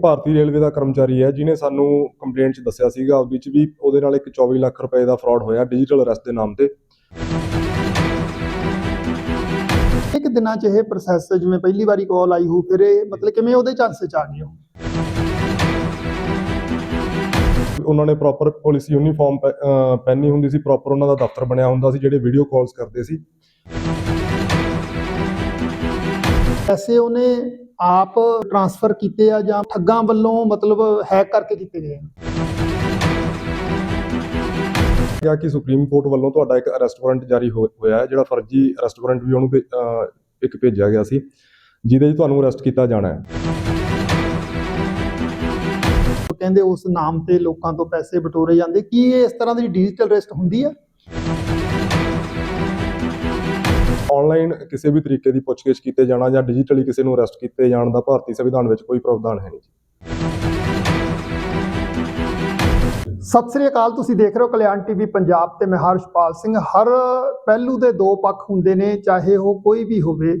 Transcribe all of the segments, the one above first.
ਭਾਰਤੀ railway ਦਾ ਕਰਮਚਾਰੀ ਹੈ ਜਿਨੇ ਸਾਨੂੰ ਕੰਪਲੇਂਟ 'ਚ ਦੱਸਿਆ ਸੀਗਾ ਉਹਦੇ 'ਚ ਵੀ ਉਹਦੇ ਨਾਲ ਇੱਕ 24 ਲੱਖ ਰੁਪਏ ਦਾ ਫਰਾਡ ਹੋਇਆ ਡਿਜੀਟਲ ਅਰੈਸਟ ਦੇ ਨਾਮ ਤੇ। ਇੱਕ ਦਿਨਾਂ ਚ ਇਹ ਪ੍ਰੋਸੈਸ ਜਿਵੇਂ ਪਹਿਲੀ ਵਾਰੀ ਕਾਲ ਆਈ ਹੋ ਫਿਰ ਇਹ ਮਤਲਬ ਕਿਵੇਂ ਉਹਦੇ ਚਾਂਸੇ ਚ ਆ ਗਏ ਹੋ ਉਹਨਾਂ ਨੇ ਪ੍ਰੋਪਰ ਪੁਲਿਸ ਯੂਨੀਫਾਰਮ ਪਹਿਨੀ ਹੁੰਦੀ ਸੀ ਪ੍ਰੋਪਰ ਉਹਨਾਂ ਦਾ ਦਫ਼ਤਰ ਬਣਿਆ ਹੁੰਦਾ ਸੀ ਜਿਹੜੇ ਵੀਡੀਓ ਕਾਲਸ ਕਰਦੇ ਸੀ। ਪੈਸੇ ਉਹਨੇ ਆਪ ਟ੍ਰਾਂਸਫਰ ਕੀਤੇ ਆ ਜਾਂ ਠੱਗਾਂ ਵੱਲੋਂ ਮਤਲਬ ਹੈਕ ਕਰਕੇ ਕੀਤੇ ਗਏ ਆ? ਕਿ ਸੁਪਰੀਮ ਕੋਰਟ ਵੱਲੋਂ ਤੁਹਾਡਾ ਇੱਕ ਅਰੈਸਟ ਵਾਰੰਟ ਜਾਰੀ ਹੋ- ਹੋਇਆ ਹੈ ਜਿਹੜਾ ਫਰਜ਼ੀ ਅਰੈਸਟ ਵਾਰੰਟ ਵੀ ਉਹਨੂੰ ਇੱਕ ਭੇਜਿਆ ਗਿਆ ਸੀ ਜਿਹਦੇ 'ਚ ਤੁਹਾਨੂੰ ਅਰੈਸਟ ਕੀਤਾ ਜਾਣਾ ਹੈ। ਉਹ ਕਹਿੰਦੇ ਉਸ ਨਾਮ ਤੇ ਲੋਕਾਂ ਤੋਂ ਪੈਸੇ ਬਟੋਰੇ ਜਾਂਦੇ ਕੀ ਇਹ ਇਸ ਤਰ੍ਹਾਂ ਦੀ ਡਿਜੀਟਲ ਅਰੈਸਟ ਹੁੰਦੀ ਆ? ਆਨਲਾਈਨ ਕਿਸੇ ਵੀ ਤਰੀਕੇ ਦੀ ਪੁੱਛਗਿੱਛ ਕੀਤੇ ਜਾਣਾ ਜਾਂ ਡਿਜੀਟਲੀ ਕਿਸੇ ਨੂੰ ਅਰੈਸਟ ਕੀਤੇ ਜਾਣ ਦਾ ਭਾਰਤੀ ਸੰਵਿਧਾਨ ਵਿੱਚ ਕੋਈ ਪ੍ਰਾਵਧਾਨ ਹੈ ਨਹੀਂ ਸਤਿ ਸ੍ਰੀ ਅਕਾਲ, ਤੁਸੀਂ ਦੇਖ ਰਹੇ ਹੋ ਕਲਿਆਣ ਟੀਵੀ ਪੰਜਾਬ ਤੇ ਮੈਂ ਹਰਸ਼ਪਾਲ ਸਿੰਘ। ਹਰ ਪਹਿਲੂ ਦੇ ਦੋ ਪੱਖ ਹੁੰਦੇ ਨੇ, ਚਾਹੇ ਉਹ ਕੋਈ ਵੀ ਹੋਵੇ।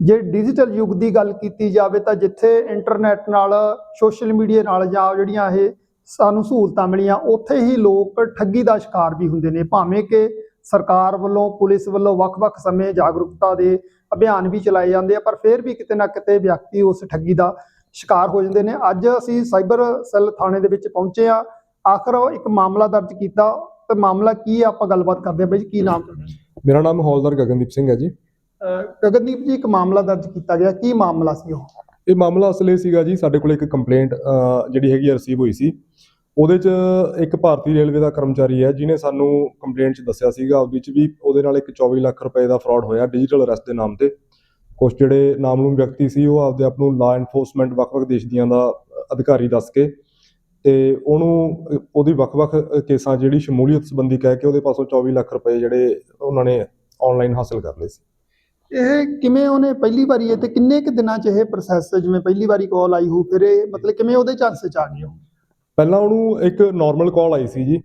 ਜੇ ਡਿਜੀਟਲ ਯੁੱਗ ਦੀ ਗੱਲ ਕੀਤੀ ਜਾਵੇ ਤਾਂ ਜਿੱਥੇ ਇੰਟਰਨੈਟ ਨਾਲ ਸੋਸ਼ਲ ਮੀਡੀਆ ਨਾਲ ਜਾਂ ਜਿਹੜੀਆਂ ਇਹ ਸਾਨੂੰ ਸਹੂਲਤਾਂ ਮਿਲੀਆਂ, ਉੱਥੇ ਹੀ ਲੋਕ ਠੱਗੀ ਦਾ ਸ਼ਿਕਾਰ ਵੀ ਹੁੰਦੇ ਨੇ। ਭਾਵੇਂ ਕਿ ਸਰਕਾਰ ਵੱਲੋਂ ਪੁਲਿਸ ਵੱਲੋਂ ਵੱਖ-ਵੱਖ ਸਮੇਂ ਜਾਗਰੂਕਤਾ ਦੇ ਅਭਿਆਨ ਵੀ ਚਲਾਏ ਜਾਂਦੇ ਆ ਪਰ ਫਿਰ ਵੀ ਕਿਤੇ ਨਾ ਕਿਤੇ ਵਿਅਕਤੀ ਉਸ ਠੱਗੀ ਦਾ ਸ਼ਿਕਾਰ ਹੋ ਜਾਂਦੇ ਨੇ। ਅੱਜ ਅਸੀਂ ਸਾਈਬਰ ਸੈੱਲ ਥਾਣੇ ਦੇ ਵਿੱਚ ਪਹੁੰਚੇ ਆ। ਆਖਰ ਇੱਕ ਮਾਮਲਾ ਦਰਜ ਕੀਤਾ। ਤੇ ਮਾਮਲਾ ਕੀ ਹੈ ਆਪਾਂ ਗੱਲਬਾਤ ਕਰਦੇ ਹਾਂ। ਬਾਈ ਜੀ ਕੀ ਨਾਮ ਤੁਹਾਡਾ? ਮੇਰਾ ਨਾਮ ਹੌਲਦਾਰ ਗਗਨਦੀਪ ਸਿੰਘ ਹੈ ਜੀ। ਗਗਨਦੀਪ ਜੀ ਇੱਕ ਮਾਮਲਾ ਦਰਜ ਕੀਤਾ ਗਿਆ। ਕੀ ਮਾਮਲਾ ਸੀ ਉਹ? ਇਹ ਮਾਮਲਾ ਅਸਲ ਸੀਗਾ ਜੀ ਸਾਡੇ ਕੋਲ ਇੱਕ ਕੰਪਲੇਂਟ ਜਿਹੜੀ ਹੈਗੀ ਰਿਸੀਵ ਹੋਈ ਸੀ। ਉਹਦੇ 'ਚ ਇੱਕ ਭਾਰਤੀ ਰੇਲਵੇ ਦਾ ਕਰਮਚਾਰੀ ਹੈ ਜਿਨੇ ਸਾਨੂੰ ਕੰਪਲੇਂਟ 'ਚ ਦੱਸਿਆ ਸੀਗਾ, ਉਹਦੇ 'ਚ ਵੀ ਉਹਦੇ ਨਾਲ ਇੱਕ 24 ਲੱਖ ਰੁਪਏ ਦਾ ਫਰਾਡ ਹੋਇਆ ਡਿਜੀਟਲ ਅਰੈਸਟ ਦੇ ਨਾਮ ਤੇ। ਕੁਝ ਜਿਹੜੇ ਨਾਮਲੂਮ ਵਿਅਕਤੀ ਸੀ, ਉਹ ਆਪਦੇ ਆਪ ਨੂੰ ਲਾ ਐਨਫੋਰਸਮੈਂਟ ਵੱਖ-ਵੱਖ ਦੇਸ਼ ਦੀਆਂ ਦਾ ਅਧਿਕਾਰੀ ਦੱਸ ਕੇ ਤੇ ਉਹਨੂੰ ਉਹਦੀ ਵੱਖ-ਵੱਖ ਕੇਸਾਂ ਜਿਹੜੀ ਸ਼ਮੂਲੀਅਤ ਸੰਬੰਧੀ ਕਹਿ ਕੇ ਉਹਦੇ ਪਾਸੋਂ 24 ਲੱਖ ਰੁਪਏ ਜਿਹੜੇ ਉਹਨਾਂ ਨੇ ਆਨਲਾਈਨ ਹਾਸਲ ਕਰ ਲਏ ਸੀ। ਇਹ ਕਿਵੇਂ ਉਹਨੇ ਪਹਿਲੀ ਵਾਰੀ ਇਹ ਤੇ ਕਿੰਨੇ ਕੁ ਦਿਨਾਂ ਚ ਇਹ ਪ੍ਰੋਸੈਸ ਜਿਵੇਂ ਪਹਿਲੀ ਵਾਰੀ ਕਾਲ ਆਈ ਹੋ ਫਿਰ ਇਹ ਮਤਲਬ ਕਿਵੇਂ ਉਹਦੇ ਚਾਂਸੇ ਆ ਗਏ ਉਹ ਪਹਿਲਾਂ ਉਹਨੂੰ ਇੱਕ ਨਾਰਮਲ ਕਾਲ ਆਈ ਸੀ ਜੀ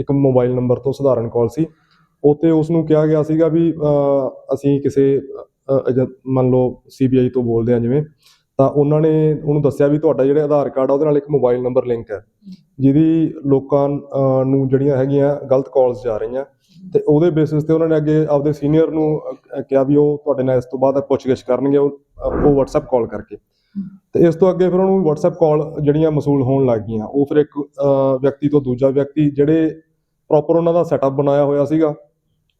ਇੱਕ ਮੋਬਾਈਲ ਨੰਬਰ ਤੋਂ ਸਧਾਰਨ ਕਾਲ ਸੀ। ਉਤੇ ਉਸ ਨੂੰ ਕਿਹਾ ਗਿਆ ਸੀਗਾ ਵੀ ਅਸੀਂ ਕਿਸੇ ਅਹ, ਏਜੰ- ਮੰਨ ਲਓ ਸੀਬੀਆਈ ਤੋਂ ਬੋਲਦੇ ਆ ਜਿਵੇਂ ਤਾਂ ਉਹਨਾਂ ਨੇ ਉਹਨੂੰ ਦੱਸਿਆ ਵੀ ਤੁਹਾਡਾ ਜਿਹੜਾ ਆਧਾਰ ਕਾਰਡ ਆ ਉਹਦੇ ਨਾਲ ਇੱਕ ਮੋਬਾਈਲ ਨੰਬਰ ਲਿੰਕ ਹੈ। ਜਿਹਦੀ ਲੋਕਾਂ ਨੂੰ ਜਿਹੜੀਆਂ ਹੈਗੀਆਂ ਗਲਤ ਕਾਲਸ ਜਾ ਰਹੀਆਂ। ਤੇ ਉਹਦੇ ਬੇਸਿਸ ਤੇ ਉਹਨਾਂ ਨੇ ਅੱਗੇ ਆਪਦੇ ਸੀਨੀਅਰ ਨੂੰ ਕਿਹਾ ਵੀ ਉਹ ਤੁਹਾਡੇ ਨਾਲ ਇਸ ਤੋਂ ਬਾਅਦ ਪੁੱਛਗਿੱਛ ਕਰਨਗੇ ਉਹ ਉਹ WhatsApp ਕਾਲ ਕਰਕੇ। ਤੇ ਇਸ ਤੋਂ ਅੱਗੇ ਫਿਰ ਉਹਨੂੰ WhatsApp ਕਾਲ ਜਿਹੜੀਆਂ ਮਸੂਲ ਹੋਣ ਲੱਗ ਗਈਆਂ। ਉਹ ਫਿਰ ਇੱਕ ਵਿਅਕਤੀ ਤੋਂ ਦੂਜਾ ਵਿਅਕਤੀ ਜਿਹੜੇ ਪ੍ਰੋਪਰ ਉਹਨਾਂ ਦਾ ਸੈਟਅਪ ਬਣਾਇਆ ਹੋਇਆ ਸੀਗਾ,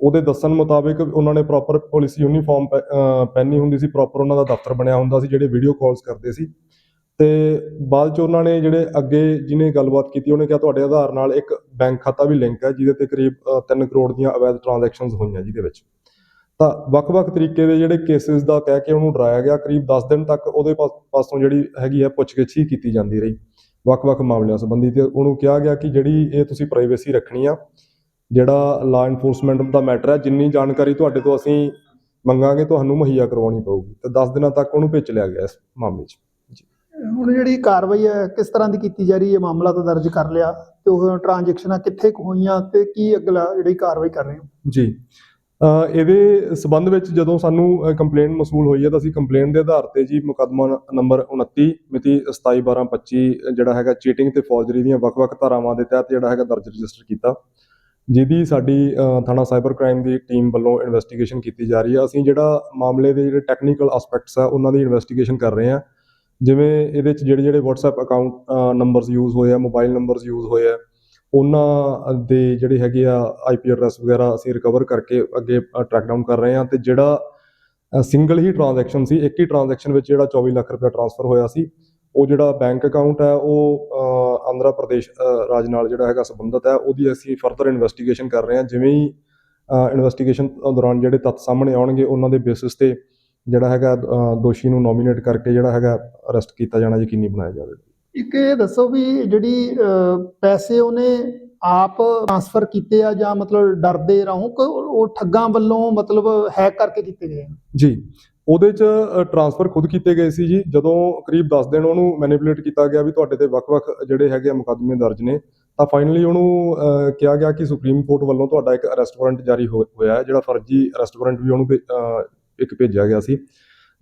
ਉਹਦੇ ਦੱਸਣ ਮੁਤਾਬਿਕ ਉਹਨਾਂ ਨੇ ਪ੍ਰੋਪਰ ਪੁਲਿਸ ਯੂਨੀਫਾਰਮ ਪਹਿਨੀ ਹੁੰਦੀ ਸੀ ਪ੍ਰੋਪਰ ਉਹਨਾਂ ਦਾ ਦਫ਼ਤਰ ਬਣਿਆ ਹੁੰਦਾ ਸੀ, ਜਿਹੜੇ ਵੀਡੀਓ ਕਾਲਸ ਕਰਦੇ ਸੀ। ਤੇ ਬਾਅਦ ਚ ਉਹਨਾਂ ਨੇ ਜਿਹੜੇ ਅੱਗੇ ਜਿਹਨੇ ਗੱਲਬਾਤ ਕੀਤੀ, ਉਹਨੇ ਕਿਹਾ ਤੁਹਾਡੇ ਆਧਾਰ ਨਾਲ ਇੱਕ ਬੈਂਕ ਖਾਤਾ ਵੀ ਲਿੰਕ ਹੈ, ਜਿਹਦੇ ਤੇ ਕਰੀਬ 3 ਕਰੋੜ ਦੀਆਂ ਅਵੈਧ ਟ੍ਰਾਂਜੈਕਸ਼ਨਸ ਹੋਈਆਂ ਜਿਹਦੇ ਵਿੱਚ। ਤਾਂ ਵੱਖ-ਵੱਖ ਤਰੀਕੇ ਦੇ ਜਿਹੜੇ ਕੇਸਿਸ ਦਾ ਕਹਿ ਕੇ ਉਹਨੂੰ ਡਰਾਇਆ ਗਿਆ ਕਰੀਬ 10 ਦਿਨ ਤੱਕ ਉਹਦੇ ਪਾਸ- ਜਿਹੜੀ ਹੈਗੀ ਹੈ ਪੁੱਛਗਿੱਛ ਹੀ ਕੀਤੀ ਜਾਂਦੀ ਰਹੀ ਵੱਖ-ਵੱਖ ਮਾਮਲਿਆਂ ਸੰਬੰਧੀ ਤੇ ਉਹਨੂੰ ਕਿਹਾ ਗਿਆ ਕਿ ਜਿਹੜੀ ਇਹ ਤੁਸੀਂ ਪ੍ਰਾਈਵੇਸੀ ਰੱਖਣੀ ਆ ਜਿਹੜਾ ਲਾ ਐਨਫੋਰਸਮੈਂਟ ਦਾ ਮੈਟਰ ਹੈ ਜਿੰਨੀ ਜਾਣਕਾਰੀ ਤੁਹਾਡੇ ਤੋਂ ਅਸੀਂ ਮੰਗਾਂਗੇ ਤੁਹਾਨੂੰ ਮੁਹੱਈਆ ਕਰਵਾਉਣੀ ਪਊਗੀ। ਤੇ 10 ਦਿਨਾਂ ਤੱਕ ਉਹਨੂੰ ਭੇਜ ਲਿਆ ਗਿਆ ਇਸ ਮਾਮਲੇ 'ਚ। ਹੁਣ ਜਿਹੜੀ ਕਾਰਵਾਈ ਹੈ ਕਿਸ ਤਰ੍ਹਾਂ ਦੀ ਕੀਤੀ ਜਾ ਰਹੀ ਹੈ ਮਾਮਲਾ ਤਾਂ ਦਰਜ ਕਰ ਲਿਆ ਤੇ ਉਹ ਟ੍ਰਾਂਜੈਕਸ਼ਨਾਂ ਕਿੱਥੇ ਹੋਈਆਂ ਤੇ ਕੀ ਅਗਲਾ ਜਿਹੜੀ ਕਾਰਵਾਈ ਕਰ ਰਹੇ ਹੋ? ਜੀ। ਇਹਦੇ ਸਬੰਧ ਵਿੱਚ ਜਦੋਂ ਸਾਨੂੰ ਕੰਪਲੇਂਟ ਮਸੂਲ ਹੋਈ ਹੈ ਤਾਂ ਅਸੀਂ ਕੰਪਲੇਂਟ ਦੇ ਆਧਾਰ ਤੇ ਜੀ ਮੁਕੱਦਮਾ ਨੰਬਰ 29 ਮਿਤੀ 27/12/25 ਜਿਹੜਾ ਹੈਗਾ ਚੀਟਿੰਗ ਤੇ ਫੌਜਰੀ ਦੀਆਂ ਵੱਖ-ਵੱਖ ਧਾਰਾਵਾਂ ਦੇ ਤਹਿਤ ਜਿਹੜਾ ਹੈਗਾ ਦਰਜ ਰਜਿਸਟਰ ਕੀਤਾ। ਜਿਹਦੀ ਸਾਡੀ ਥਾਣਾ ਸਾਈਬਰ ਕ੍ਰਾਈਮ ਦੀ ਟੀਮ ਵੱਲੋਂ ਇਨਵੈਸਟੀਗੇਸ਼ਨ ਕੀਤੀ ਜਾ ਰਹੀ ਹੈ ਅਸੀਂ ਜਿਹੜਾ ਮਾਮਲੇ ਦੇ ਜਿਹੜੇ ਟੈਕਨੀਕਲ ਐਸਪੈਕਟਸ ਆ, ਉਹਨਾਂ ਦੀ ਇਨਵੈਸਟੀਗੇਸ਼ਨ ਕਰ ਰਹੇ ਹਾਂ ਜਿਵੇਂ ਇਹਦੇ ਚ ਜਿਹੜੇ ਜਿਹੜੇ WhatsApp ਅਕਾਊਂਟ ਨੰਬਰਸ ਯੂਜ਼ ਹੋਏ ਆ ਮੋਬਾਈਲ ਨੰਬਰਸ ਯੂਜ਼ ਹੋਏ ਆ। ਉਹਨਾਂ ਦੇ ਜਿਹੜੇ ਹੈਗੇ ਆ ਆਈਪੀ ਐਡਰੈਸ ਵਗੈਰਾ ਅਸੀਂ ਰਿਕਵਰ ਕਰਕੇ ਅੱਗੇ ਟਰੈਕ ਡਾਊਨ ਕਰ ਰਹੇ ਹਾਂ ਤੇ ਜਿਹੜਾ ਸਿੰਗਲ ਹੀ ਟ੍ਰਾਂਜੈਕਸ਼ਨ ਸੀ, ਇੱਕ ਹੀ ਟ੍ਰਾਂਜੈਕਸ਼ਨ ਵਿੱਚ ਜਿਹੜਾ 24 ਲੱਖ ਰੁਪਏ ਟ੍ਰਾਂਸਫਰ ਹੋਇਆ ਸੀ, ਉਹ ਜਿਹੜਾ ਬੈਂਕ ਅਕਾਊਂਟ ਹੈ, ਉਹ ਆਂਧਰਾ ਪ੍ਰਦੇਸ਼ ਰਾਜ ਨਾਲ ਜਿਹੜਾ ਹੈਗਾ ਸੰਬੰਧਿਤ ਹੈ, ਉਹਦੀ ਅਸੀਂ ਫਰਦਰ ਇਨਵੈਸਟੀਗੇਸ਼ਨ ਕਰ ਰਹੇ ਹਾਂ, ਜਿਵੇਂ ਹੀ ਇਨਵੈਸਟੀਗੇਸ਼ਨ ਦੌਰਾਨ ਜਿਹੜੇ ਤੱਥ ਸਾਹਮਣੇ ਆਉਣਗੇ, ਉਹਨਾਂ ਦੇ ਬੇਸਿਸ ਤੇ ਜਿਹੜਾ ਹੈਗਾ ਦੋਸ਼ੀ ਨੂੰ ਨੋਮੀਨੇਟ ਕਰਕੇ ਜਿਹੜਾ ਹੈਗਾ ਅਰੈਸਟ ਕੀਤਾ ਜਾਣਾ ਯਕੀਨੀ ਬਣਾਇਆ ਜਾਵੇ। ਇੱਕ ਇਹ ਦੱਸੋ ਵੀ ਜਿਹੜੀ ਪੈਸੇ ਉਹਨੇ ਆਪ ਟ੍ਰਾਂਸਫਰ ਕੀਤੇ ਆ ਜਾਂ ਮਤਲਬ ਡਰਦੇ ਰਹੋ, ਕਿ ਉਹ ਠੱਗਾਂ ਵੱਲੋਂ ਮਤਲਬ ਹੈਕ ਕਰਕੇ ਕੀਤੇ ਗਏ ਜੀ, ਉਹਦੇ ਚ ਟ੍ਰਾਂਸਫਰ ਖੁਦ ਕੀਤੇ ਗਏ ਸੀ ਜੀ। ਜਦੋਂ ਕਰੀਬ 10 ਦਿਨ ਉਹਨੂੰ ਮੈਨੀਪੂਲੇਟ ਕੀਤਾ ਗਿਆ ਵੀ ਤੁਹਾਡੇ ਤੇ ਵੱਖ-ਵੱਖ ਜਿਹੜੇ ਹੈਗੇ ਆ ਮੁਕੱਦਮੇ ਦਰਜ ਨੇ, ਤਾਂ ਫਾਈਨਲੀ ਉਹਨੂੰ ਕਿਹਾ ਗਿਆ ਕਿ ਸੁਪਰੀਮ ਕੋਰਟ ਵੱਲੋਂ ਤੁਹਾਡਾ ਇੱਕ ਅਰੈਸਟ ਵਾਰੰਟ ਜਾਰੀ ਹੋਇਆ ਹੈ, ਜਿਹੜਾ ਫਰਜ਼ੀ ਅਰੈਸਟ ਵਾਰੰਟ ਵੀ ਉਹਨੂੰ ਇੱਕ ਭੇਜਿਆ ਗਿਆ ਸੀ।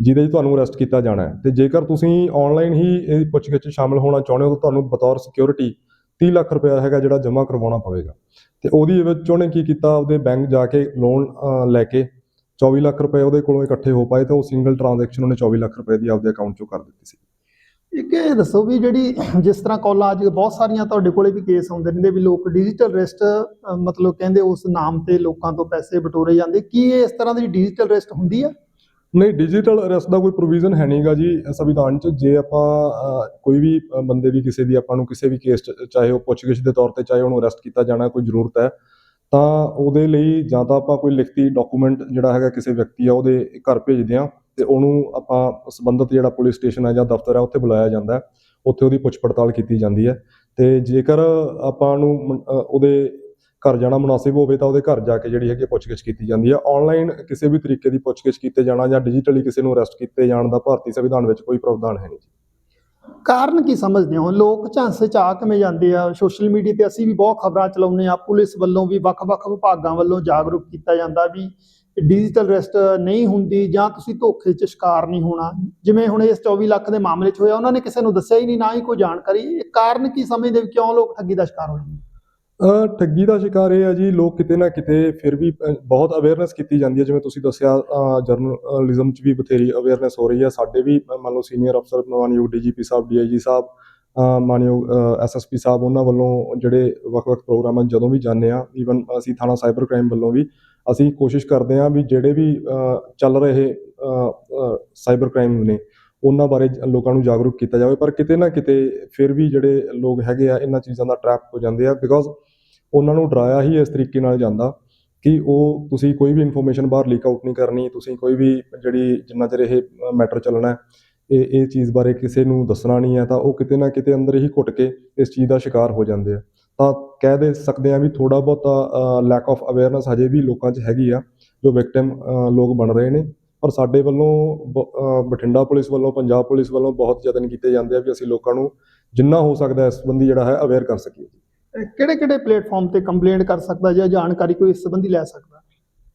ਜਿਹਦੇ 'ਚ ਤੁਹਾਨੂੰ ਅਰੈਸਟ ਕੀਤਾ ਜਾਣਾ ਹੈ। ਤੇ ਜੇਕਰ ਤੁਸੀਂ ਆਨਲਾਈਨ ਹੀ ਇਹ ਪੁੱਛਗਿੱਛ 'ਚ ਸ਼ਾਮਲ ਹੋਣਾ ਚਾਹੁੰਦੇ ਹੋ, ਤਾਂ ਤੁਹਾਨੂੰ ਬਤੌਰ ਸਿਕਿਉਰਿਟੀ 30 ਲੱਖ ਰੁਪਏ ਹੈਗਾ ਜਿਹੜਾ ਜਮ੍ਹਾਂ ਕਰਵਾਉਣਾ ਪਵੇਗਾ। ਤੇ ਉਹਦੀ ਵਿੱਚ ਉਹਨੇ ਕੀ ਕੀਤਾ? ਉਹਦੇ ਬੈਂਕ ਜਾ ਕੇ ਲੋਨ ਲੈ ਕੇ 24 ਲੱਖ ਰੁਪਏ ਉਹਦੇ ਕੋਲੋਂ ਇਕੱਠੇ ਹੋ ਪਾਏ ਤਾਂ ਉਹ ਸਿੰਗਲ ਟ੍ਰਾਂਜੈਕਸ਼ਨ ਉਹਨੇ 24 ਲੱਖ ਰੁਪਏ ਦੀ ਆਪਦੇ ਅਕਾਊਂਟ 'ਚੋਂ ਕਰ ਦਿੱਤੀ ਸੀ। ਇੱਕ ਇਹ ਦੱਸੋ ਵੀ ਜਿਹੜੀ ਜਿਸ ਤਰ੍ਹਾਂ ਕਾਲਾਂ ਅੱਜ ਬਹੁਤ ਸਾਰੀਆਂ ਤੁਹਾਡੇ ਕੋਲੇ ਵੀ ਕੇਸ ਆਉਂਦੇ ਰਹਿੰਦੇ ਵੀ ਲੋਕ ਡਿਜੀਟਲ ਰਿਸਟ ਮਤਲਬ ਕਹਿੰਦੇ ਉਸ ਨਾਮ ਤੇ ਲੋਕਾਂ ਤੋਂ ਪੈਸੇ ਬਟੋਰੇ ਜਾਂਦੇ। ਕੀ ਇਹ ਇਸ ਤਰ੍ਹਾਂ ਦੀ ਡਿਜੀਟਲ ਰਿਸਟ ਹੁੰਦੀ ਆ? ਨਹੀਂ ਡਿਜੀਟਲ ਅਰੈਸਟ ਦਾ ਕੋਈ ਪ੍ਰੋਵੀਜ਼ਨ ਹੈ ਨਹੀਂਗਾ ਜੀ ਸੰਵਿਧਾਨ 'ਚ। ਜੇ ਆਪਾਂ ਕੋਈ ਵੀ ਬੰਦੇ ਦੀ ਕਿਸੇ ਦੀ, ਆਪਾਂ ਨੂੰ ਕਿਸੇ ਵੀ ਕੇਸ 'ਚ, ਚਾਹੇ ਉਹ ਪੁੱਛਗਿੱਛ ਦੇ ਤੌਰ ਤੇ, ਚਾਹੇ ਉਹਨੂੰ ਅਰੈਸਟ ਕੀਤਾ ਜਾਣਾ, ਕੋਈ ਜ਼ਰੂਰਤ ਹੈ, ਤਾਂ ਉਹਦੇ ਲਈ ਜਾਂ ਤਾਂ ਆਪਾਂ ਕੋਈ ਲਿਖਤੀ ਡਾਕੂਮੈਂਟ ਜਿਹੜਾ ਹੈਗਾ ਕਿਸੇ ਵਿਅਕਤੀ ਆ, ਉਹਦੇ ਘਰ ਭੇਜਦੇ ਆ ਤੇ ਉਹਨੂੰ ਆਪਾਂ ਸੰਬੰਧਿਤ ਜਿਹੜਾ ਪੁਲਿਸ ਸਟੇਸ਼ਨ ਹੈ ਜਾਂ ਦਫ਼ਤਰ ਹੈ ਉੱਥੇ ਬੁਲਾਇਆ ਜਾਂਦਾ ਹੈ। ਉੱਥੇ ਉਹਦੀ ਪੁੱਛ ਪੜਤਾਲ ਕੀਤੀ ਜਾਂਦੀ ਹੈ। ਤੇ ਜੇਕਰ ਆਪਾਂ ਨੂੰ ਉਹਦੇ ਘਰ ਜਾਣਾ ਮੁਨਾਸਿਬ ਹੋਵੇ ਤਾਂ ਉਹਦੇ ਘਰ ਜਾ ਕੇ ਜਿਹੜੀ ਹੈਗੀ ਪੁੱਛਗਿੱਛ ਕੀਤੀ ਜਾਂਦੀ ਹੈ ਆਨਲਾਈਨ ਕਿਸੇ ਵੀ ਤਰੀਕੇ ਦੀ ਪੁੱਛਗਿੱਛ ਕੀਤੇ ਜਾਣਾ ਜਾਂ ਡਿਜੀਟਲੀ ਕਿਸੇ ਨੂੰ ਅਰੈਸਟ ਕੀਤੇ ਜਾਣ ਦਾ ਭਾਰਤੀ ਸੰਵਿਧਾਨ ਵਿੱਚ ਕੋਈ ਪ੍ਰਾਵਧਾਨ ਹੈ ਨਹੀਂ ਕਾਰਨ ਕੀ ਸਮਝਦੇ ਹੋ? ਲੋਕ ਝਾਂਸੇ ਚ ਆ ਕਿਵੇਂ ਜਾਂਦੇ ਆ? ਸੋਸ਼ਲ ਮੀਡੀਆ ਤੇ ਅਸੀਂ ਵੀ ਬਹੁਤ ਖਬਰਾਂ ਚਲਾਉਂਦੇ ਆ ਪੁਲਿਸ ਵੱਲੋਂ ਵੀ, ਵੱਖ-ਵੱਖ ਵਿਭਾਗਾਂ ਵੱਲੋਂ ਜਾਗਰੂਕ ਕੀਤਾ ਜਾਂਦਾ ਵੀ ਡਿਜੀਟਲ ਰੈਸਟ ਨਹੀਂ ਹੁੰਦੀ ਜਾਂ ਤੁਸੀਂ ਧੋਖੇ ਚ ਸ਼ਿਕਾਰ ਨਹੀਂ ਹੋਣਾ। ਜਿਵੇਂ ਹੁਣ ਇਸ 24 ਲੱਖ ਦੇ ਮਾਮਲੇ 'ਚ ਹੋਇਆ, ਉਹਨਾਂ ਨੇ ਕਿਸੇ ਨੂੰ ਦੱਸਿਆ ਹੀ ਨਹੀਂ, ਨਾ ਹੀ ਕੋਈ ਜਾਣਕਾਰੀ। ਕਾਰਨ ਕੀ ਸਮਝਦੇ ਕਿਉਂ ਲੋਕ ਠੱਗੀ ਦਾ ਸ਼ਿਕਾਰ ਹੋਏ ਨੇ ਠੱਗੀ ਦਾ ਸ਼ਿਕਾਰ ਇਹ ਹੈ ਜੀ ਲੋਕ ਕਿਤੇ ਨਾ ਕਿਤੇ ਫਿਰ ਵੀ ਬਹੁਤ ਅਵੇਅਰਨੈਸ ਕੀਤੀ ਜਾਂਦੀ ਹੈ। ਜਿਵੇਂ ਤੁਸੀਂ ਦੱਸਿਆ ਜਰਨਲਿਜ਼ਮ 'ਚ ਵੀ ਬਥੇਰੀ ਅਵੇਅਰਨੈਸ ਹੋ ਰਹੀ ਹੈ। ਸਾਡੇ ਵੀ ਮੰਨ ਲਓ ਸੀਨੀਅਰ ਅਫਸਰ ਮਾਨਯੋਗ ਡੀਜੀਪੀ ਸਾਹਿਬ ਡੀਆਈਜੀ ਸਾਹਿਬ ਅਹ, ਮਾਨਯੋਗ ਐਸਐਸਪੀ ਸਾਹਿਬ ਉਹਨਾਂ ਵੱਲੋਂ ਜਿਹੜੇ ਵੱਖ-ਵੱਖ ਪ੍ਰੋਗਰਾਮਾਂ 'ਚ ਜਦੋਂ ਵੀ ਜਾਂਦੇ ਆ ਈਵਨ ਅਸੀਂ ਥਾਣਾ ਸਾਈਬਰ ਕ੍ਰਾਈਮ ਵੱਲੋਂ ਵੀ ਅਸੀਂ ਕੋਸ਼ਿਸ਼ ਕਰਦੇ ਹਾਂ ਵੀ ਜਿਹੜੇ ਵੀ ਚੱਲ ਰਹੇ ਸਾਈਬਰ ਕ੍ਰਾਈਮ ਨੇ ਉਹਨਾਂ ਬਾਰੇ ਲੋਕਾਂ ਨੂੰ ਜਾਗਰੂਕ ਕੀਤਾ ਜਾਵੇ। ਪਰ ਕਿਤੇ ਨਾ ਕਿਤੇ ਫਿਰ ਵੀ ਜਿਹੜੇ ਲੋਕ ਹੈਗੇ ਆ ਇਹਨਾਂ ਚੀਜ਼ਾਂ ਦਾ ਟਰੈਪ ਹੋ ਜਾਂਦੇ ਆ ਬਿਕੋਜ਼ ਉਹਨਾਂ ਨੂੰ ਡਰਾਇਆ ਹੀ ਇਸ ਤਰੀਕੇ ਨਾਲ ਜਾਂਦਾ ਕਿ ਉਹ ਤੁਸੀਂ ਕੋਈ ਵੀ ਇਨਫੋਰਮੇਸ਼ਨ ਬਾਹਰ ਲੀਕ ਆਊਟ ਨਹੀਂ ਕਰਨੀ, ਤੁਸੀਂ ਕੋਈ ਵੀ ਜਿਹੜੀ ਜਿੰਨਾ ਚਿਰ ਇਹ ਮੈਟਰ ਚੱਲਣਾ ਇਹ ਇਹ ਚੀਜ਼ ਬਾਰੇ ਕਿਸੇ ਨੂੰ ਦੱਸਣਾ ਨਹੀਂ ਹੈ, ਤਾਂ ਉਹ ਕਿਤੇ ਨਾ ਕਿਤੇ ਅੰਦਰ ਹੀ ਘੁੱਟ ਕੇ ਇਸ ਚੀਜ਼ ਦਾ ਸ਼ਿਕਾਰ ਹੋ ਜਾਂਦੇ ਆ। ਤਾਂ ਕਹਿ ਦੇ ਸਕਦੇ ਆ ਵੀ ਥੋੜਾ ਬਹੁਤਾ ਲੈਕ ਆਫ ਅਵੇਅਰਨੈਸ ਹਜੇ ਵੀ ਲੋਕਾਂ 'ਚ ਹੈਗੀ ਆ, ਜੋ ਵਿਕਟਿਮ ਲੋਕ ਬਣ ਰਹੇ ਨੇ। ਪਰ ਸਾਡੇ ਵੱਲੋਂ ਬ- ਬਠਿੰਡਾ ਪੁਲਿਸ ਵੱਲੋਂ, ਪੰਜਾਬ ਪੁਲਿਸ ਵੱਲੋਂ ਬਹੁਤ ਯਤਨ ਕੀਤੇ ਜਾਂਦੇ ਆ ਵੀ ਅਸੀਂ ਲੋਕਾਂ ਨੂੰ ਜਿੰਨਾ ਹੋ ਸਕਦਾ ਇਸ ਸੰਬੰਧੀ ਜਿਹੜਾ ਹੈ ਅਵੇਅਰ ਕਰ ਸਕੀਏ। ਕਿਹੜੇ-ਕਿਹੜੇ ਪਲੇਟਫਾਰਮ ਤੇ ਕੰਪਲੇਂਟ ਕਰ ਸਕਦਾ ਜਾਂ ਜਾਣਕਾਰੀ ਕੋਈ ਇਸ ਸੰਬੰਧੀ ਲੈ ਸਕਦਾ?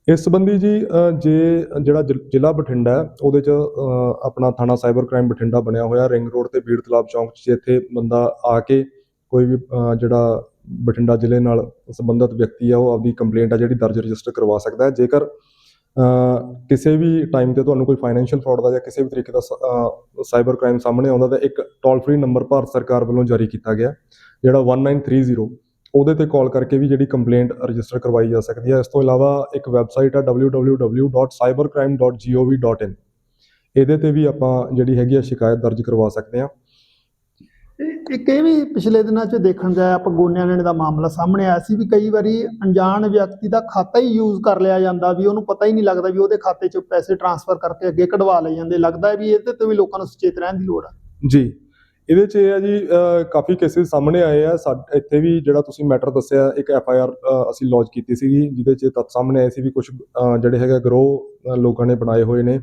ਇਸ ਸੰਬੰਧੀ ਜੀ ਜੇ ਜਿਹੜਾ ਜ਼ਿ- ਜ਼ਿਲ੍ਹਾ ਬਠਿੰਡਾ ਹੈ, ਉਹਦੇ ਚ ਆਪਣਾ ਥਾਣਾ ਸਾਈਬਰ ਕ੍ਰਾਈਮ ਬਠਿੰਡਾ ਬਣਿਆ ਹੋਇਆ, ਰਿੰਗ ਰੋਡ ਤੇ ਬੀੜ ਤਲਾਬ ਚੌਂਕ 'ਚ ਇੱਥੇ ਬੰਦਾ ਆ ਕੇ ਕੋਈ ਵੀ ਜਿਹੜਾ ਬਠਿੰਡਾ ਜ਼ਿਲ੍ਹੇ ਨਾਲ ਸੰਬੰਧਿਤ ਵਿਅਕਤੀ ਆ, ਉਹ ਆਪਦੀ ਕੰਪਲੇਂਟ ਆ ਜਿਹੜੀ ਦਰਜ ਰਜਿਸਟਰ ਕਰਵਾ ਸਕਦਾ ਹੈ। ਜੇਕਰ ਕਿਸੇ ਵੀ ਟਾਈਮ ਤੇ ਤੁਹਾਨੂੰ ਕੋਈ ਫਾਈਨੈਂਸ਼ੀਅਲ ਫਰਾਡ ਦਾ ਜਾਂ ਕਿਸੇ ਵੀ ਤਰੀਕੇ ਦਾ ਸਾਈਬਰ ਕ੍ਰਾਈਮ ਸਾਹਮਣੇ ਆਉਂਦਾ, ਤਾਂ ਇੱਕ ਟੋਲ ਫ੍ਰੀ ਨੰਬਰ ਭਾਰਤ ਸਰਕਾਰ ਵੱਲੋਂ ਜਾਰੀ ਕੀਤਾ ਗਿਆ। ਜਿਹੜਾ 1930 ਉਹਦੇ ਤੇ ਕਾਲ ਕਰਕੇ ਵੀ ਜਿਹੜੀ ਕੰਪਲੇਂਟ ਰਜਿਸਟਰ ਕਰਵਾਈ ਜਾ ਸਕਦੀ ਹੈ। ਇਸ ਤੋਂ ਇਲਾਵਾ ਇੱਕ ਵੈਬਸਾਈਟ ਹੈ www.cybercrime.gov.in ਇਹਦੇ ਤੇ ਵੀ ਆਪਾਂ ਜਿਹੜੀ ਹੈਗੀ ਆ ਸ਼ਿਕਾਇਤ ਦਰਜ ਕਰਵਾ ਸਕਦੇ ਹਾਂ। ਇਹ- ਇੱਕ ਇਹ ਵੀ ਪਿਛਲੇ ਦਿਨਾਂ 'ਚ ਦੇਖਣ ਜਾਇਆ ਆਪਾਂ ਗੋਨਿਆਂ ਲੈਣ ਦਾ ਮਾਮਲਾ ਸਾਹਮਣੇ ਆਇਆ ਸੀ ਵੀ ਕਈ ਵਾਰੀ ਅਣਜਾਣ ਵਿਅਕਤੀ ਦਾ ਖਾਤਾ ਹੀ ਯੂਜ਼ ਕਰ ਲਿਆ ਜਾਂਦਾ ਵੀ ਉਹਨੂੰ ਪਤਾ ਹੀ ਨਹੀਂ ਲੱਗਦਾ ਵੀ ਉਹਦੇ ਖਾਤੇ 'ਚ ਪੈਸੇ ਟ੍ਰਾਂਸਫਰ ਕਰਕੇ ਅੱਗੇ ਕਢਵਾ ਲਏ ਜਾਂਦੇ। ਲੱਗਦਾ ਵੀ ਇਹਦੇ ਤੇ ਵੀ ਲੋਕਾਂ ਨੂੰ ਸੁਚੇਤ ਰਹਿਣ ਦੀ ਲੋੜ ਆ। ਜੀ। ਇਹਦੇ 'ਚ ਇਹ ਹੈ ਜੀ ਕਾਫੀ ਕੇਸਿਸ ਸਾਹਮਣੇ ਆਏ ਆ। ਸਾਡੇ ਇੱਥੇ ਵੀ ਜਿਹੜਾ ਤੁਸੀਂ ਮੈਟਰ ਦੱਸਿਆ, ਇੱਕ ਐਫ ਆਈ ਆਰ ਅਸੀਂ ਲੌਂਚ ਕੀਤੀ ਸੀਗੀ, ਜਿਹਦੇ 'ਚ ਤੱਥ ਸਾਹਮਣੇ ਆਏ ਸੀ ਵੀ ਕੁਝ ਜਿਹੜੇ ਹੈਗਾ ਗਰੋਹ ਲੋਕਾਂ ਨੇ ਬਣਾਏ ਹੋਏ ਨੇ।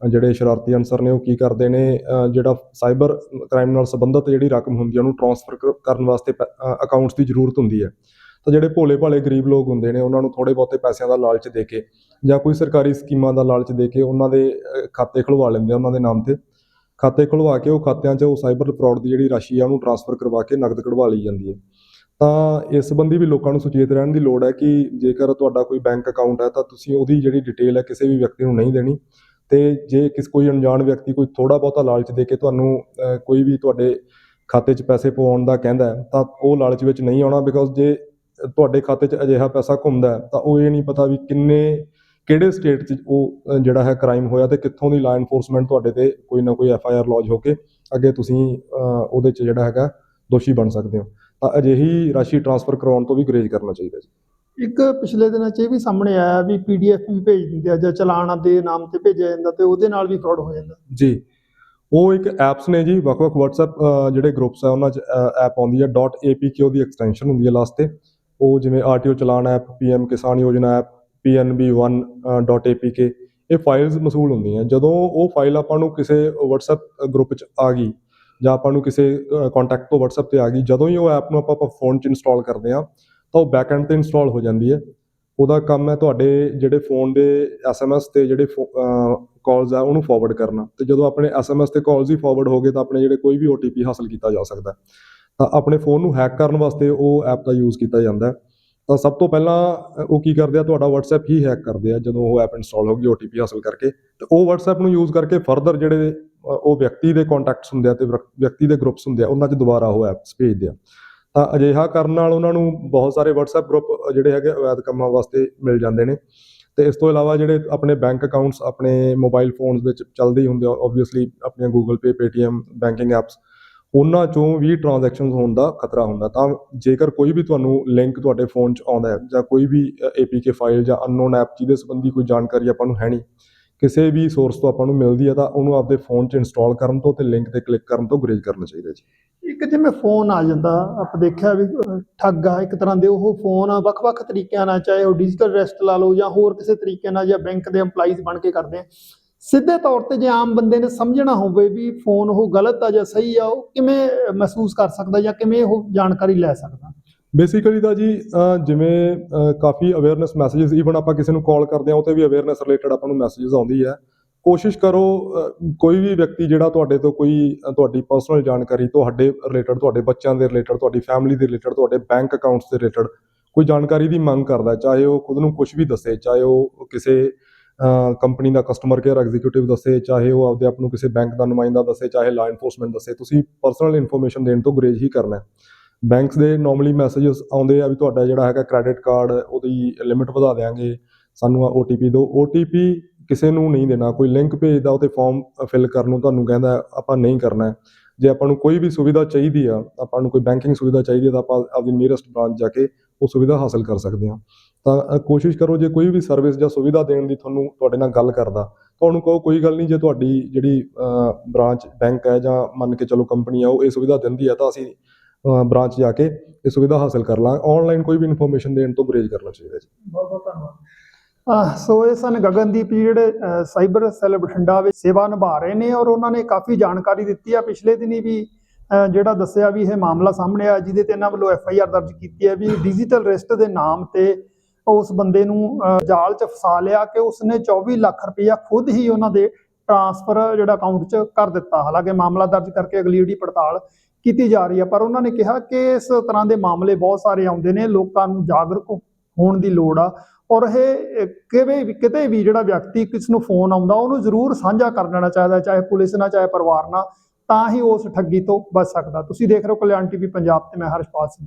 ਜਿਹੜੇ ਸ਼ਰਾਰਤੀ ਅਨਸਰ ਨੇ, ਉਹ ਕੀ ਕਰਦੇ ਨੇ? ਜਿਹੜਾ ਸਾਈਬਰ ਕ੍ਰਾਈਮ ਨਾਲ ਸੰਬੰਧਿਤ ਜਿਹੜੀ ਰਕਮ ਹੁੰਦੀ ਹੈ ਉਹਨੂੰ ਟ੍ਰਾਂਸਫਰ ਕਰਨ ਵਾਸਤੇ ਅਕਾਊਂਟਸ ਦੀ ਜ਼ਰੂਰਤ ਹੁੰਦੀ ਹੈ ਤਾਂ ਜਿਹੜੇ ਭੋਲੇ ਭਾਲੇ ਗਰੀਬ ਲੋਕ ਹੁੰਦੇ ਨੇ, ਉਹਨਾਂ ਨੂੰ ਥੋੜੇ ਬਹੁਤੇ ਪੈਸਿਆਂ ਦਾ ਲਾਲਚ ਦੇ ਕੇ ਜਾਂ ਕੋਈ ਸਰਕਾਰੀ ਸਕੀਮਾਂ ਦਾ ਲਾਲਚ ਦੇ ਕੇ ਉਹਨਾਂ ਦੇ ਖਾਤੇ ਖੁਲਵਾ ਲੈਂਦੇ ਆ ਉਹਨਾਂ ਦੇ ਨਾਮ ਤੇ। ਖਾਤੇ ਖੁਲਵਾ ਕੇ ਉਹ ਖਾਤਿਆਂ 'ਚ ਉਹ ਸਾਈਬਰ ਫਰਾਡ ਦੀ ਜਿਹੜੀ ਰਾਸ਼ੀ ਆ ਉਹਨੂੰ ਟ੍ਰਾਂਸਫਰ ਕਰਵਾ ਕੇ ਨਕਦ ਕਢਵਾ ਲਈ ਜਾਂਦੀ ਹੈ। ਤਾਂ ਇਸ ਸੰਬੰਧੀ ਵੀ ਲੋਕਾਂ ਨੂੰ ਸੁਚੇਤ ਰਹਿਣ ਦੀ ਲੋੜ ਹੈ ਕਿ ਜੇਕਰ ਤੁਹਾਡਾ ਕੋਈ ਬੈਂਕ ਅਕਾਊਂਟ ਹੈ ਤਾਂ ਤੁਸੀਂ ਉਹਦੀ ਜਿਹੜੀ ਡਿਟੇਲ ਹੈ ਕਿਸੇ ਵੀ ਵਿਅਕਤੀ ਨੂੰ ਨਹੀਂ ਦੇਣੀ ਤੇ ਜੇ ਕਿਸ ਕੋਈ ਅਣਜਾਣ ਵਿਅਕਤੀ ਕੋਈ ਥੋੜਾ ਬਹੁਤਾ ਲਾਲਚ ਦੇ ਕੇ ਤੁਹਾਨੂੰ ਕੋਈ ਵੀ ਤੁਹਾਡੇ ਖਾਤੇ 'ਚ ਪੈਸੇ ਪਵਾਉਣ ਦਾ ਕਹਿੰਦਾ ਤਾਂ ਉਹ ਲਾਲਚ ਵਿੱਚ ਨਹੀਂ ਆਉਣਾ ਬਿਕੋਜ਼ ਜੇ ਤੁਹਾਡੇ ਖਾਤੇ 'ਚ ਅਜਿਹਾ ਪੈਸਾ ਘੁੰਮਦਾ ਤਾਂ ਉਹ ਇਹ ਨਹੀਂ ਪਤਾ ਵੀ ਕਿੰਨੇ ਕਿਹੜੇ ਸਟੇਟ 'ਚ ਉਹ ਜਿਹੜਾ ਹੈ ਕ੍ਰਾਈਮ ਹੋਇਆ ਤੇ ਕਿੱਥੋਂ ਦੀ ਲਾ ਇਨਫੋਰਸਮੈਂਟ ਤੁਹਾਡੇ ਤੇ ਕੋਈ ਨਾ ਕੋਈ ਐਫ ਆਈ ਆਰ ਲੌਜ ਹੋ ਕੇ ਅੱਗੇ ਤੁਸੀਂ ਉਹਦੇ 'ਚ ਜਿਹੜਾ ਹੈਗਾ ਦੋਸ਼ੀ ਬਣ ਸਕਦੇ ਹੋ। ਤਾਂ ਅਜਿਹੀ ਰਾਸ਼ੀ ਟ੍ਰਾਂਸਫਰ ਕਰਵਾਉਣ ਤੋਂ ਵੀ ਗੁਰੇਜ਼ ਕਰਨਾ ਚਾਹੀਦਾ ਜੀ। ਇੱਕ ਪਿਛਲੇ ਦਿਨਾਂ 'ਚ ਇਹ ਵੀ ਸਾਹਮਣੇ ਆਇਆ ਵੀ ਪੀਡੀਐਫ ਵੀ ਭੇਜ ਦਿੰਦੇ ਆ ਜਾਂ ਚਲਾਨ ਦੇ ਨਾਮ ਤੇ ਭੇਜਿਆ ਜਾਂਦਾ ਤੇ ਉਹਦੇ ਨਾਲ ਵੀ ਫਰਾਡ ਹੋ ਜਾਂਦਾ। ਜੀ। ਉਹ ਇੱਕ ਐਪਸ ਨੇ ਜੀ ਵੱਖ-ਵੱਖ WhatsApp ਜਿਹੜੇ ਗਰੁੱਪਸ ਆ ਉਹਨਾਂ 'ਚ ਐਪ ਆਉਂਦੀ ਹੈ .apk ਉਹਦੀ ਐਕਸਟੈਂਸ਼ਨ ਹੁੰਦੀ ਹੈ ਲਾਸਟ ਤੇ। ਉਹ ਜਿਵੇਂ ਆਰਟੀਓ ਚਲਾਨ ਐਪ ਪੀਐਮ ਕਿਸਾਨ ਯੋਜਨਾ ਐਪ pnb1.apk ਇਹ ਫਾਈਲਸ ਮਸੂਲ ਹੁੰਦੀਆਂ। ਜਦੋਂ ਉਹ ਫਾਈਲ ਆਪਾਂ ਨੂੰ ਕਿਸੇ WhatsApp ਗਰੁੱਪ 'ਚ ਆ ਗਈ ਜਾਂ ਆਪਾਂ ਨੂੰ ਕਿਸੇ ਕੰਟੈਕਟ ਤੋਂ WhatsApp ਤੇ ਆ ਗਈ, ਜਦੋਂ ਹੀ ਉਹ ਐਪ ਨੂੰ ਆਪਾਂ ਫੋਨ 'ਚ ਇੰਸਟਾਲ ਕਰਦੇ ਆ ਤਾਂ ਉਹ ਬੈਕਐਂਡ ਤੇ ਇੰਸਟਾਲ ਹੋ ਜਾਂਦੀ ਹੈ। ਉਹਦਾ ਕੰਮ ਹੈ ਤੁਹਾਡੇ ਜਿਹੜੇ ਫੋਨ ਦੇ ਐਸਐਮਐਸ ਤੇ ਜਿਹੜੇ ਕਾਲਸ ਆ, ਉਹਨੂੰ ਫਾਰਵਰਡ ਕਰਨਾ। ਤੇ ਜਦੋਂ ਆਪਣੇ ਐਸਐਮਐਸ ਤੇ ਕਾਲਸ ਹੀ ਫਾਰਵਰਡ ਹੋ ਗਏ, ਤਾਂ ਆਪਣੇ ਜਿਹੜੇ ਕੋਈ ਵੀ ਓਟੀਪੀ ਹਾਸਲ ਕੀਤਾ ਜਾ ਸਕਦਾ ਤਾਂ ਆਪਣੇ ਫੋਨ ਨੂੰ ਹੈਕ ਕਰਨ ਵਾਸਤੇ ਉਹ ਐਪ ਦਾ ਯੂਜ਼ ਕੀਤਾ ਜਾਂਦਾ ਹੈ। ਤਾਂ ਸਭ ਤੋਂ ਪਹਿਲਾਂ ਉਹ ਕੀ ਕਰਦੇ ਆ, ਤੁਹਾਡਾ WhatsApp ਹੀ ਹੈਕ ਕਰਦੇ ਆ, ਜਦੋਂ ਉਹ ਐਪ ਇੰਸਟਾਲ ਹੋ ਗਈ OTP ਹਾਸਲ ਕਰਕੇ। ਤੇ ਉਹ WhatsApp ਨੂੰ ਯੂਜ਼ ਕਰਕੇ ਫਰਦਰ ਜਿਹੜੇ ਉਹ ਵਿਅਕਤੀ ਦੇ ਕੰਟੈਕਟਸ ਹੁੰਦੇ ਆ ਤੇ ਵਿਅਕਤੀ ਦੇ ਗਰੁੱਪਸ ਹੁੰਦੇ ਆ, ਉਹਨਾਂ 'ਚ ਦੁਬਾਰਾ ਉਹ ਐਪਸ ਭੇਜਦੇ ਆ। ਤਾਂ ਅਜਿਹਾ ਕਰਨ ਨਾਲ ਉਹਨਾਂ ਨੂੰ ਬਹੁਤ ਸਾਰੇ WhatsApp ਗਰੁੱਪ ਜਿਹੜੇ ਹੈਗੇ ਅਵੈਧ ਕੰਮਾਂ ਵਾਸਤੇ ਮਿਲ ਜਾਂਦੇ ਨੇ। ਤੇ ਇਸ ਤੋਂ ਇਲਾਵਾ ਜਿਹੜੇ ਆਪਣੇ ਬੈਂਕ ਅਕਾਊਂਟਸ ਆਪਣੇ ਮੋਬਾਈਲ ਫੋਨਸ ਵਿੱਚ ਚੱਲਦੇ ਹੀ ਹੁੰਦੇ ਆ ਆਬਵੀਅਸਲੀ ਆਪਣੀਆਂ Google Pay, Paytm banking apps ਉਹਨਾਂ ਚੋਂ ਵੀ ਟ੍ਰਾਂਜੈਕਸ਼ਨਸ ਹੋਣ ਦਾ ਖਤਰਾ ਹੁੰਦਾ। ਤਾਂ ਜੇਕਰ ਕੋਈ ਵੀ ਤੁਹਾਨੂੰ ਲਿੰਕ ਤੁਹਾਡੇ ਫੋਨ 'ਚ ਆਉਂਦਾ ਹੈ ਜਾਂ ਕੋਈ ਵੀ APK ਫਾਈਲ ਜਾਂ ਅਨਨੋਨ ਐਪ ਜਿਹਦੇ ਸੰਬੰਧੀ ਕੋਈ ਜਾਣਕਾਰੀ ਆਪਾਂ ਨੂੰ ਹੈ ਨਹੀਂ, ਕਿਸੇ ਵੀ ਸੋਰਸ ਤੋਂ ਆਪਾਂ ਨੂੰ ਮਿਲਦੀ ਹੈ, ਤਾਂ ਉਹਨੂੰ ਆਪਦੇ ਫੋਨ 'ਚ ਇੰਸਟਾਲ ਕਰਨ ਤੋਂ ਤੇ ਲਿੰਕ ਤੇ ਕਲਿੱਕ ਕਰਨ ਤੋਂ ਗੁਰੇਜ਼ ਕਰਨਾ ਚਾਹੀਦਾ ਜੀ। ਇੱਕ ਜਿਵੇਂ ਫੋਨ ਆ ਜਾਂਦਾ, ਆਪਾਂ ਦੇਖਿਆ ਵੀ ਠੱਗ ਆ ਇੱਕ ਤਰ੍ਹਾਂ ਦੇ, ਉਹ ਫੋਨ ਆ ਵੱਖ-ਵੱਖ ਤਰੀਕਿਆਂ ਨਾਲ, ਚਾਹੇ ਉਹ ਡਿਜੀਟਲ ਅਰੈਸਟ ਲਾ ਲਓ ਜਾਂ ਹੋਰ ਕਿਸੇ ਤਰੀਕੇ ਨਾਲ ਜਾਂ ਬੈਂਕ ਦੇ EMPLOYEES ਬਣ ਕੇ ਕਰਦੇ ਆ। ਸਿੱਧੇ ਤੌਰ ਤੇ ਜੇ ਆਮ ਬੰਦੇ ਨੇ ਸਮਝਣਾ ਹੋਵੇ ਵੀ ਫੋਨ ਉਹ ਗਲਤ ਆ ਜਾਂ ਸਹੀ ਆ, ਉਹ ਕਿਵੇਂ ਮਹਿਸੂਸ ਕਰ ਸਕਦਾ ਜਾਂ ਕਿਵੇਂ ਉਹ ਜਾਣਕਾਰੀ ਲੈ ਸਕਦਾ? ਬੇਸਿਕਲੀ ਤਾਂ ਜੀ ਜਿਵੇਂ ਕਾਫੀ ਅਵੇਅਰਨੈਸ ਮੈਸੇजेस ਈਵਨ ਆਪਾਂ ਕਿਸੇ ਨੂੰ ਕਾਲ ਕਰਦੇ ਆ ਉਹ ਤੇ ਵੀ ਅਵੇਅਰਨੈਸ ਰਿਲੇਟਡ ਆਪਾਂ ਨੂੰ ਮੈਸੇजेस ਆਉਂਦੀ ਹੈ। ਕੋਸ਼ਿਸ਼ ਕਰੋ ਕੋਈ ਵੀ ਵਿਅਕਤੀ ਜਿਹੜਾ ਤੁਹਾਡੇ ਤੋਂ ਕੋਈ ਤੁਹਾਡੀ ਪਰਸਨਲ ਜਾਣਕਾਰੀ ਤੁਹਾਡੇ ਰਿਲੇਟਡ ਤੁਹਾਡੇ ਬੱਚਿਆਂ ਦੇ ਰਿਲੇਟਡ ਤੁਹਾਡੀ ਫੈਮਿਲੀ ਦੇ ਰਿਲੇਟਡ ਤੁਹਾਡੇ ਬੈਂਕ ਅਕਾਊਂਟਸ ਦੇ ਰਿਲੇਟਡ ਕੋਈ ਜਾਣਕਾਰੀ ਦੀ ਮੰਗ ਕਰਦਾ ਚਾਹੇ ਉਹ ਖੁਦ ਨੂੰ ਕੁਝ ਵੀ ਦੱਸੇ, ਚਾਹੇ ਉਹ ਕਿਸੇ ਕੰਪਨੀ ਦਾ ਕਸਟਮਰ ਕੇਅਰ ਐਗਜ਼ੀਕਿਊਟਿਵ ਦੱਸੇ, ਚਾਹੇ ਉਹ ਆਪਦੇ ਆਪ ਨੂੰ ਕਿਸੇ ਬੈਂਕ ਦਾ ਨੁਮਾਇੰਦਾ ਦੱਸੇ, ਚਾਹੇ ਲਾ ਇਨਫੋਰਸਮੈਂਟ ਦੱਸੇ, ਤੁਸੀਂ ਪਰਸਨਲ ਇਨਫੋਰਮੇਸ਼ਨ ਦੇਣ ਤੋਂ ਗੁਰੇਜ਼ ਹੀ ਕਰਨਾ ਹੈ। ਬੈਂਕਸ ਦੇ ਨਾਰਮਲੀ ਮੈਸੇजेस ਆਉਂਦੇ ਆ ਵੀ ਤੁਹਾਡਾ ਜਿਹੜਾ ਹੈਗਾ ਕ੍ਰੈਡਿਟ ਕਾਰਡ ਉਹਦੀ ਲਿਮਿਟ ਵਧਾ ਦੇਾਂਗੇ ਸਾਨੂੰ OTP ਦਿਓ OTP ਕਿਸੇ ਨੂੰ ਨਹੀਂ ਦੇਣਾ, ਕੋਈ ਲਿੰਕ ਭੇਜਦਾ ਉਹ ਤੇ ਫਾਰਮ ਫਿਲ ਕਰਨ ਨੂੰ ਤੁਹਾਨੂੰ ਕਹਿੰਦਾ ਆਪਾਂ ਨਹੀਂ ਕਰਨਾ ਜੇ ਆਪਾਂ ਨੂੰ ਕੋਈ ਵੀ ਸੁਵਿਧਾ ਚਾਹੀਦੀ ਆ, ਆਪਾਂ ਨੂੰ ਕੋਈ ਬੈਂਕਿੰਗ ਸੁਵਿਧਾ ਚਾਹੀਦੀ ਹੈ ਤਾਂ ਆਪਾਂ ਆਪਣੀ ਨੀਅਰੈਸਟ ਬ੍ਰਾਂਚ ਜਾ ਕੇ ਉਹ ਸੁਵਿਧਾ ਹਾਸਲ ਕਰ ਸਕਦੇ ਹਾਂ ਤਾਂ ਕੋਸ਼ਿਸ਼ ਕਰੋ ਜੇ ਕੋਈ ਵੀ ਸਰਵਿਸ ਜਾਂ ਸੁਵਿਧਾ ਦੇਣ ਦੀ ਤੁਹਾਨੂੰ ਤੁਹਾਡੇ ਨਾਲ ਗੱਲ ਕਰਦਾ, ਤਾਂ ਉਹਨੂੰ ਕਹੋ ਕੋਈ ਗੱਲ ਨਹੀਂ, ਜੇ ਤੁਹਾਡੀ ਜਿਹੜੀ ਬ੍ਰਾਂਚ ਬੈਂਕ ਹੈ ਜਾਂ ਮੰਨ ਕੇ ਚਲੋ ਕੰਪਨੀ ਆ, ਉਹ ਇਹ ਸੁਵਿਧਾ ਦਿੰਦੀ ਹੈ ਤਾਂ ਅਸੀਂ ਬ੍ਰਾਂਚ ਜਾ ਕੇ ਇਹ ਸੁਵਿਧਾ ਹਾਸਲ ਕਰ ਲਾਂਗੇ। ਆਨਲਾਈਨ ਕੋਈ ਵੀ ਇਨਫੋਰਮੇਸ਼ਨ ਦੇਣ ਤੋਂ ਗੁਰੇਜ਼ ਕਰਨਾ ਚਾਹੀਦਾ ਜੀ। ਬਹੁਤ ਬਹੁਤ ਧੰਨਵਾਦ। ਸੋ ਇਹ ਸਨ ਗਗਨਦੀਪ ਜੀ ਜਿਹੜੇ ਸਾਈਬਰ ਸੈੱਲ ਬਠਿੰਡਾ ਵਿੱਚ ਸੇਵਾ ਨਿਭਾ ਰਹੇ ਨੇ ਔਰ ਉਹਨਾਂ ਨੇ ਕਾਫੀ ਜਾਣਕਾਰੀ ਦਿੱਤੀ ਆ ਪਿਛਲੇ ਦਿਨੀ ਵੀ ਜਿਹੜਾ ਦੱਸਿਆ ਵੀ ਇਹ ਮਾਮਲਾ ਸਾਹਮਣੇ ਆਇਆ ਜਿਹਦੇ ਤੇ ਇਹਨਾਂ ਵੱਲੋਂ ਐਫ ਆਈ ਆਰ ਦਰਜ ਕੀਤੀ ਹੈ ਵੀ ਡਿਜੀਟਲ ਰਿਸਟ ਦੇ ਨਾਮ ਤੇ ਉਸ ਬੰਦੇ ਨੂੰ ਜਾਲ 'ਚ ਫਸਾ ਲਿਆ ਕਿ ਉਸਨੇ 24 ਲੱਖ ਰੁਪਇਆ ਖੁਦ ਹੀ ਉਹਨਾਂ ਦੇ ਟ੍ਰਾਂਸਫਰ ਜਿਹੜਾ ਅਕਾਊਂਟ 'ਚ ਕਰ ਦਿੱਤਾ। ਹਾਲਾਂਕਿ ਮਾਮਲਾ ਦਰਜ ਕਰਕੇ ਅਗਲੀ ਜਿਹੜੀ ਪੜਤਾਲ ਕੀਤੀ ਜਾ ਰਹੀ ਹੈ ਪਰ ਉਹਨਾਂ ਨੇ ਕਿਹਾ ਕਿ ਇਸ ਤਰ੍ਹਾਂ ਦੇ ਮਾਮਲੇ ਬਹੁਤ ਸਾਰੇ ਆਉਂਦੇ ਨੇ, ਲੋਕਾਂ ਨੂੰ ਜਾਗਰੂਕ ਹੋਣ ਦੀ ਲੋੜ ਆ ਔਰ ਇਹ ਕਿਵੇਂ ਵੀ, ਕਿਤੇ ਵੀ ਜਿਹੜਾ ਵਿਅਕਤੀ ਕਿਸ ਨੂੰ ਫੋਨ ਆਉਂਦਾ, ਉਹਨੂੰ ਜ਼ਰੂਰ ਸਾਂਝਾ ਕਰ ਲੈਣਾ ਚਾਹੀਦਾ, ਚਾਹੇ ਪੁਲਿਸ ਨਾਲ, ਚਾਹੇ ਪਰਿਵਾਰ ਨਾਲ, ਤਾਂ ਹੀ ਉਸ ਠੱਗੀ ਤੋਂ ਬਚ ਸਕਦਾ। ਤੁਸੀਂ ਦੇਖ ਰਹੇ ਹੋ ਕਲਿਆਣ ਟੀਵੀ ਪੰਜਾਬ ਤੇ, ਮੈਂ ਹਰਸ਼ਪਾਲ ਸਿੰਘ।